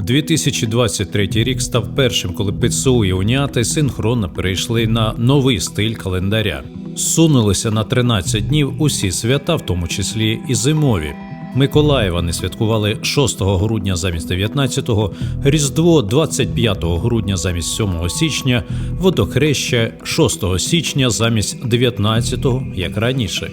2023 рік став першим, коли ПЦУ і уніати синхронно перейшли на новий стиль календаря. Сунулися на 13 днів усі свята, в тому числі і зимові. Миколаєва не святкували 6 грудня замість 19-го, Різдво 25 грудня замість 7 січня, водохреща 6 січня замість 19-го, як раніше.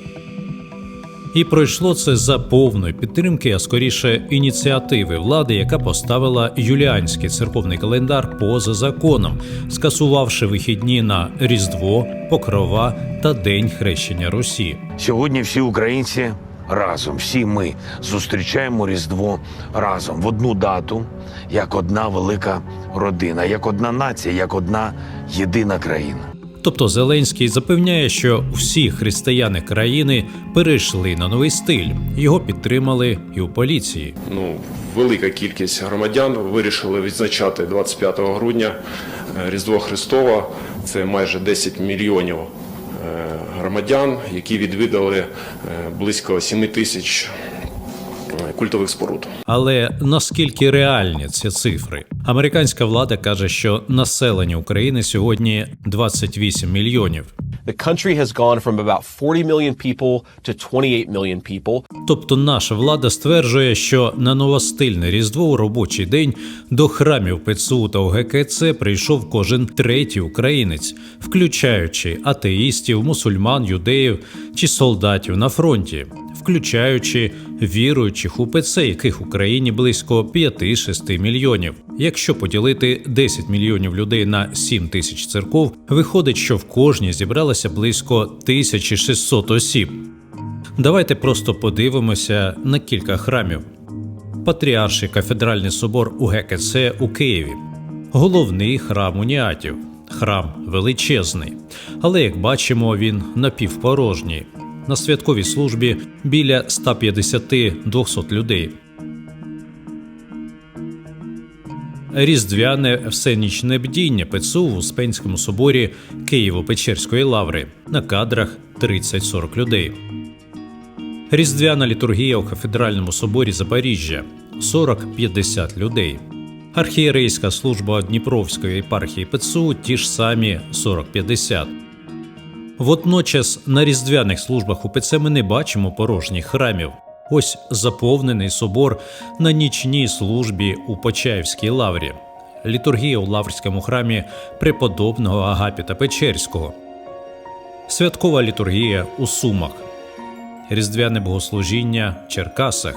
І пройшло це за повної підтримки, а скоріше ініціативи влади, яка поставила юліанський церковний календар поза законом, скасувавши вихідні на Різдво, Покрова та День хрещення Русі. Сьогодні всі українці разом, всі ми зустрічаємо Різдво разом в одну дату, як одна велика родина, як одна нація, як одна єдина країна. Тобто Зеленський запевняє, що всі християни країни перейшли на новий стиль. Його підтримали і у поліції. ну, велика кількість громадян вирішили відзначати 25 грудня е, Різдво Христова. Це майже 10 мільйонів е, громадян, які відвідали е, близько 7 тисяч культових споруд. Але наскільки реальні ці цифри? Американська влада каже, що населення України сьогодні 28 мільйонів. The country has gone from about 40 million people to 28 million people. Тобто наша влада стверджує, що на новостильне різдво у робочий день до храмів ПЦУ та ОГКЦ прийшов кожен третій українець, включаючи атеїстів, мусульман, юдеїв чи солдатів на фронті, включаючи віруючих УПЦ, яких в Україні близько 5-6 мільйонів. Якщо поділити 10 мільйонів людей на 7 тисяч церков, виходить, що в кожній зібралося близько 1600 осіб. Давайте просто подивимося на кілька храмів. Патріарший кафедральний собор УГКЦ у Києві, головний храм уніатів, храм величезний. Але як бачимо, він напівпорожній. На святковій службі біля 150-200 людей. Різдвяне всенічне бдіння ПЦУ в Успенському соборі Києво-Печерської лаври на кадрах 30-40 людей. Різдвяна літургія у кафедральному соборі Запоріжжя 40-50 людей. Архієрейська служба Дніпровської єпархії ПЦУ ті ж самі 40-50. Водночас на різдвяних службах УПЦ ми не бачимо порожніх храмів. Ось заповнений собор на нічній службі у Почаївській лаврі, літургія у лаврському храмі преподобного Агапіта Печерського, святкова літургія у Сумах, різдвяне богослужіння в Черкасах.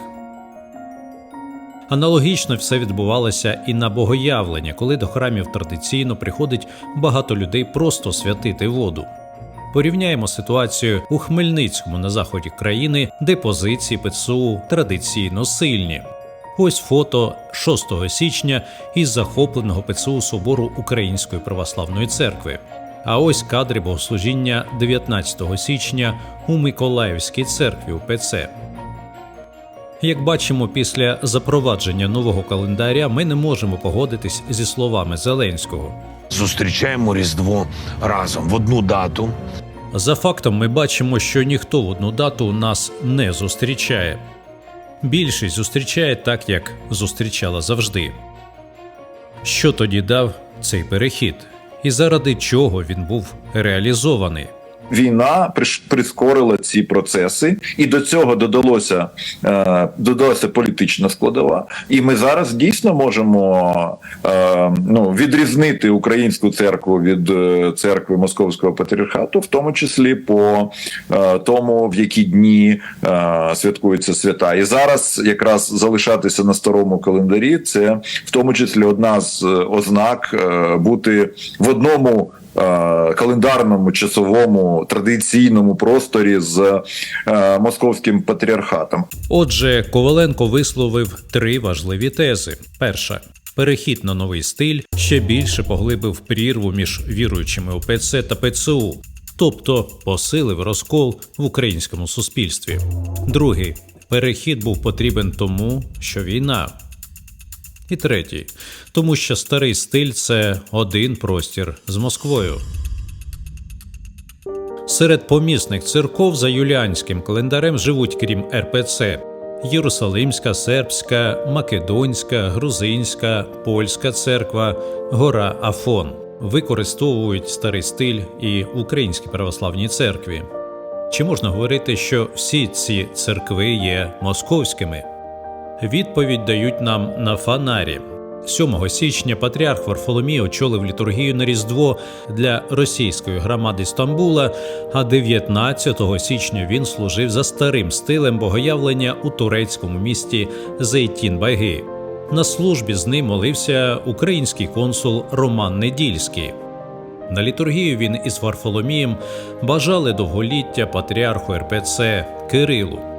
Аналогічно все відбувалося і на богоявлення, коли до храмів традиційно приходить багато людей просто святити воду. Порівняємо ситуацію у Хмельницькому на заході країни, де позиції ПЦУ традиційно сильні. Ось фото 6 січня із захопленого ПЦУ собору Української православної церкви. А ось кадри богослужіння 19 січня у Миколаївській церкві УПЦ. Як бачимо, після запровадження нового календаря ми не можемо погодитись зі словами Зеленського. Зустрічаємо Різдво разом в одну дату, За фактом, ми бачимо, що ніхто в одну дату нас не зустрічає. Більшість зустрічає так, як зустрічала завжди. Що тоді дав цей перехід, і заради чого він був реалізований? Війна прискорила ці процеси, і до цього додалося е, додалася політична складова. І ми зараз дійсно можемо е, ну відрізнити українську церкву від е, церкви Московського патріархату, в тому числі по тому, в які дні святкуються свята. І зараз якраз залишатися на старому календарі це в тому числі одна з ознак бути в одному календарному часовому традиційному просторі з е, московським патріархатом. Отже, Коваленко висловив три важливі тези: перша. Перехід на новий стиль ще більше поглибив прірву між віруючими ОПЦ та ПЦУ, тобто посилив розкол в українському суспільстві. Другий перехід був потрібен тому, що війна. І третій, тому що старий стиль це один простір з Москвою. Серед помісних церков за юліанським календарем живуть, крім РПЦ, Єрусалимська, сербська, македонська, грузинська, польська церква, гора Афон використовують старий стиль і в українській православній церкві. Чи можна говорити, що всі ці церкви є московськими? Відповідь дають нам на фонарі. 7 січня патріарх Варфоломій очолив літургію на Різдво для російської громади Стамбула, а 19 січня він служив за старим стилем богоявлення у турецькому місті Зейтін-Байги. На службі з ним молився український консул Роман Недільський. На літургію він із Варфоломієм бажали довголіття патріарху РПЦ Кирилу.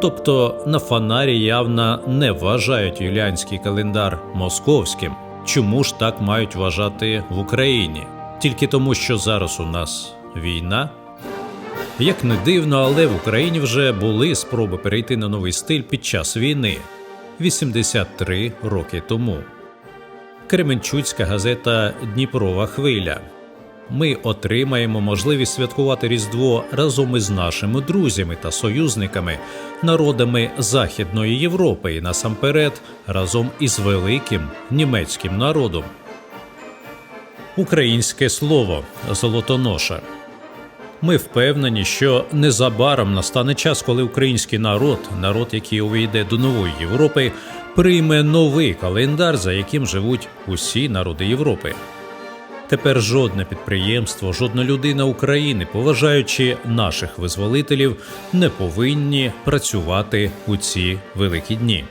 Тобто на фонарі явно не вважають юліанський календар московським. Чому ж так мають вважати в Україні? Тільки тому, що зараз у нас війна? Як не дивно, але в Україні вже були спроби перейти на новий стиль під час війни 83 роки тому. Кременчуцька газета Дніпрова хвиля. Ми отримаємо можливість святкувати Різдво разом із нашими друзями та союзниками, народами Західної Європи і насамперед разом із великим німецьким народом. Українське слово золотоноша. Ми впевнені, що незабаром настане час, коли український народ, народ, який увійде до нової Європи, прийме новий календар, за яким живуть усі народи Європи. Тепер жодне підприємство, жодна людина України, поважаючи наших визволителів, не повинні працювати у ці великі дні.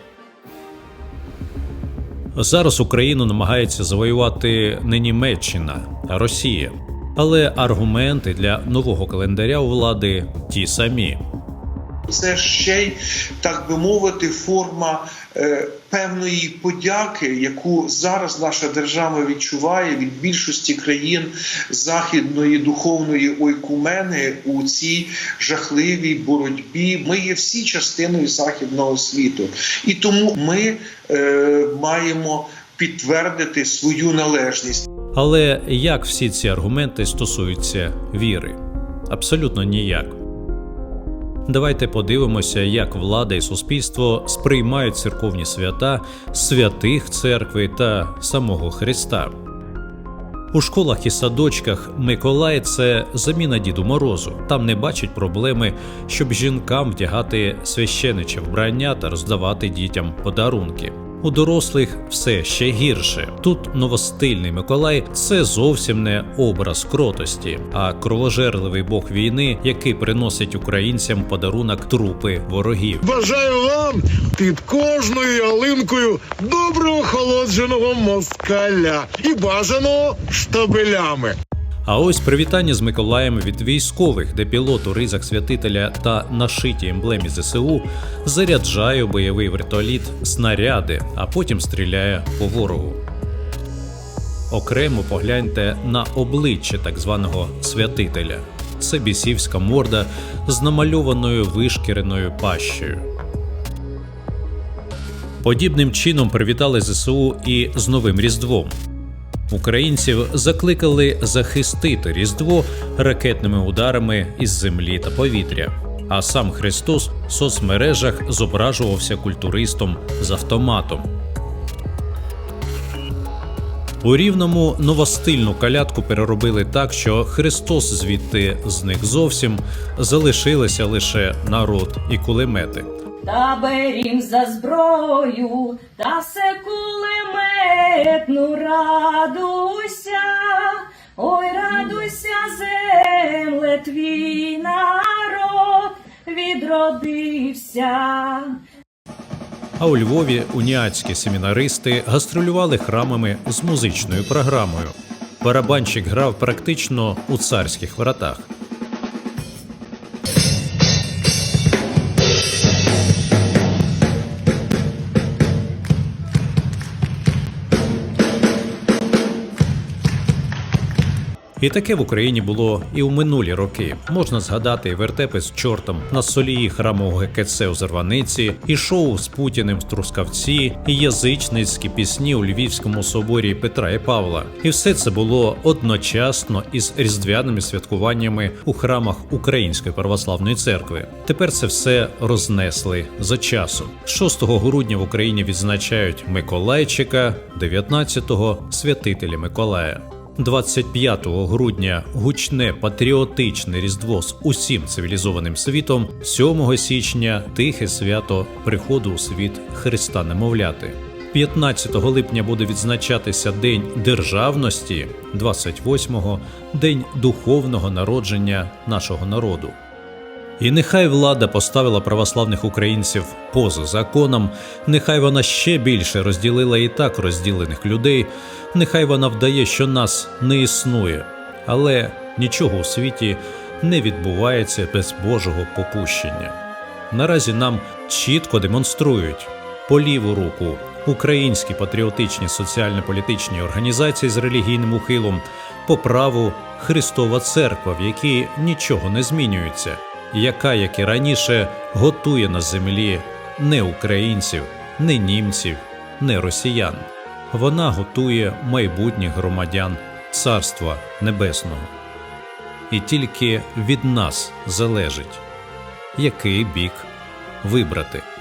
Зараз Україну намагається завоювати не Німеччина, а Росія. Але аргументи для нового календаря у влади ті самі. Це ще й так би мовити, форма е, певної подяки, яку зараз наша держава відчуває від більшості країн західної духовної ойкумени у цій жахливій боротьбі. Ми є всі частиною західного світу, і тому ми е, маємо підтвердити свою належність. Але як всі ці аргументи стосуються віри? Абсолютно ніяк. Давайте подивимося, як влада і суспільство сприймають церковні свята, святих церкви та самого Христа. У школах і садочках Миколай це заміна Діду Морозу. Там не бачать проблеми, щоб жінкам вдягати священиче вбрання та роздавати дітям подарунки. У дорослих все ще гірше. Тут новостильний Миколай це зовсім не образ кротості, а кровожерливий бог війни, який приносить українцям подарунок трупи ворогів. Бажаю вам під кожною ялинкою добре охолодженого москаля і бажаного штабелями. А ось привітання з Миколаєм від військових, де пілот у ризах святителя та нашитій емблемі ЗСУ заряджає бойовий вертоліт снаряди, а потім стріляє по ворогу. Окремо погляньте на обличчя так званого святителя. Це бісівська морда з намальованою вишкіреною пащею. Подібним чином привітали ЗСУ і з Новим Різдвом. Українців закликали захистити Різдво ракетними ударами із землі та повітря. А сам Христос в соцмережах зображувався культуристом з автоматом. У рівному новостильну калятку переробили так, що Христос звідти зник зовсім, залишилися лише народ і кулемети. Та берім за зброю, та все кулеметну радуйся, ой, радуйся, земле, твій народ відродився. А у Львові уніатські семінаристи гастролювали храмами з музичною програмою. Барабанщик грав практично у царських вратах. І таке в Україні було і у минулі роки. Можна згадати вертепи з чортом на солії храму ГКЦ у Зарваниці, і шоу з Путіним в Трускавці, і язичницькі пісні у Львівському соборі Петра і Павла. І все це було одночасно із різдвяними святкуваннями у храмах Української православної церкви. Тепер це все рознесли за часом. 6 грудня в Україні відзначають Миколайчика, 19-го святителя Миколая. 25 грудня гучне патріотичне різдво з усім цивілізованим світом, 7 січня тихе свято приходу у світ Христа Немовляти. 15 липня буде відзначатися День державності, 28-го День духовного народження нашого народу. І нехай влада поставила православних українців поза законом, нехай вона ще більше розділила і так розділених людей, нехай вона вдає, що нас не існує, але нічого у світі не відбувається без Божого попущення. Наразі нам чітко демонструють по ліву руку українські патріотичні соціально-політичні організації з релігійним ухилом, по праву Христова Церква, в якій нічого не змінюється, яка, як і раніше, готує на землі не українців, не німців, не росіян. Вона готує майбутніх громадян Царства Небесного. І тільки від нас залежить, який бік вибрати.